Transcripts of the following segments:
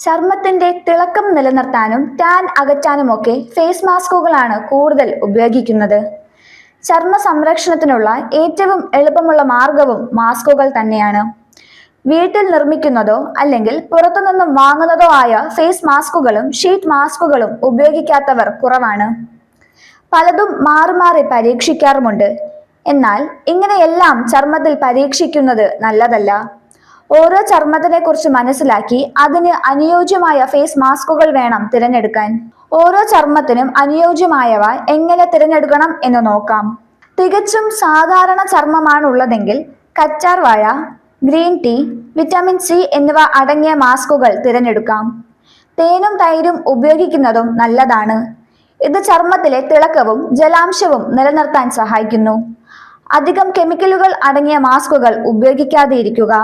ചർമ്മത്തിന്റെ തിളക്കം നിലനിർത്താനും ടാൻ അകറ്റാനുമൊക്കെ ഫേസ് മാസ്കുകളാണ് കൂടുതൽ ഉപയോഗിക്കുന്നത്. ചർമ്മ സംരക്ഷണത്തിനുള്ള ഏറ്റവും എളുപ്പമുള്ള മാർഗവും മാസ്കുകൾ തന്നെയാണ്. വീട്ടിൽ നിർമ്മിക്കുന്നതോ അല്ലെങ്കിൽ പുറത്തുനിന്നും വാങ്ങുന്നതോ ആയ ഫേസ് മാസ്കുകളും ഷീറ്റ് മാസ്കുകളും ഉപയോഗിക്കാത്തവർ കുറവാണ്. പലതും മാറി മാറി പരീക്ഷിക്കാറുമുണ്ട്. എന്നാൽ ഇങ്ങനെയെല്ലാം ചർമ്മത്തിൽ പരീക്ഷിക്കുന്നത് നല്ലതല്ല. ഓരോ ചർമ്മത്തിനെ കുറിച്ച് മനസ്സിലാക്കി അതിന് അനുയോജ്യമായ ഫേസ് മാസ്കുകൾ വേണം തിരഞ്ഞെടുക്കാൻ. ഓരോ ചർമ്മത്തിനും അനുയോജ്യമായവ എങ്ങനെ തിരഞ്ഞെടുക്കണം എന്ന് നോക്കാം. തികച്ചും സാധാരണ ചർമ്മമാണുള്ളതെങ്കിൽ കറ്റാർ വാഴ ഗ്രീൻ ടീ വിറ്റാമിൻ സി എന്നിവ അടങ്ങിയ മാസ്കുകൾ തിരഞ്ഞെടുക്കാം. തേനും തൈരും ഉപയോഗിക്കുന്നതും നല്ലതാണ്. ഇത് ചർമ്മത്തിലെ തിളക്കവും ജലാംശവും നിലനിർത്താൻ സഹായിക്കുന്നു. അധികം കെമിക്കലുകൾ അടങ്ങിയ മാസ്കുകൾ ഉപയോഗിക്കാതെ ഇരിക്കുക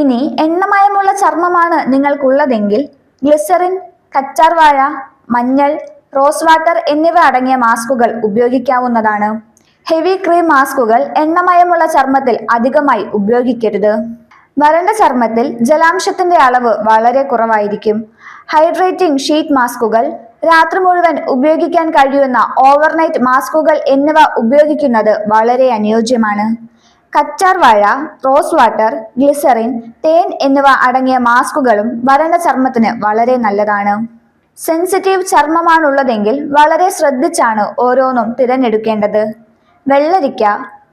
ഇനി എണ്ണമയമുള്ള ചർമ്മമാണ് നിങ്ങൾക്കുള്ളതെങ്കിൽ ഗ്ലിസറിൻ കച്ചാർവാഴ മഞ്ഞൾ റോസ് വാട്ടർ എന്നിവ അടങ്ങിയ മാസ്കുകൾ ഉപയോഗിക്കാവുന്നതാണ്. ഹെവി ക്രീം മാസ്കുകൾ എണ്ണമയമുള്ള ചർമ്മത്തിൽ അധികമായി ഉപയോഗിക്കരുത്. വരണ്ട ചർമ്മത്തിൽ ജലാംശത്തിന്റെ അളവ് വളരെ കുറവായിരിക്കും. ഹൈഡ്രേറ്റിംഗ് ഷീറ്റ് മാസ്കുകൾ രാത്രി മുഴുവൻ ഉപയോഗിക്കാൻ കഴിയുന്ന ഓവർനൈറ്റ് മാസ്കുകൾ എന്നിവ ഉപയോഗിക്കുന്നത് വളരെ അനുയോജ്യമാണ്. കച്ചാർ വാഴ റോസ് വാട്ടർ ഗ്ലിസറിൻ തേൻ എന്നിവ അടങ്ങിയ മാസ്കുകളും വരണ്ട ചർമ്മത്തിന് വളരെ നല്ലതാണ്. സെൻസിറ്റീവ് ചർമ്മമാണുള്ളതെങ്കിൽ വളരെ ശ്രദ്ധിച്ചാണ് ഓരോന്നും തിരഞ്ഞെടുക്കേണ്ടത്. വെള്ളരിക്ക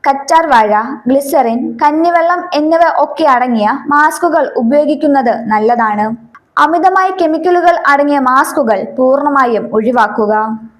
കറ്റാർവാഴ ഗ്ലിസറിൻ കഞ്ഞിവെള്ളം എന്നിവ ഒക്കെ അടങ്ങിയ മാസ്കുകൾ ഉപയോഗിക്കുന്നത് നല്ലതാണ്. അമിതമായ കെമിക്കലുകൾ അടങ്ങിയ മാസ്കുകൾ പൂർണമായും ഒഴിവാക്കുക.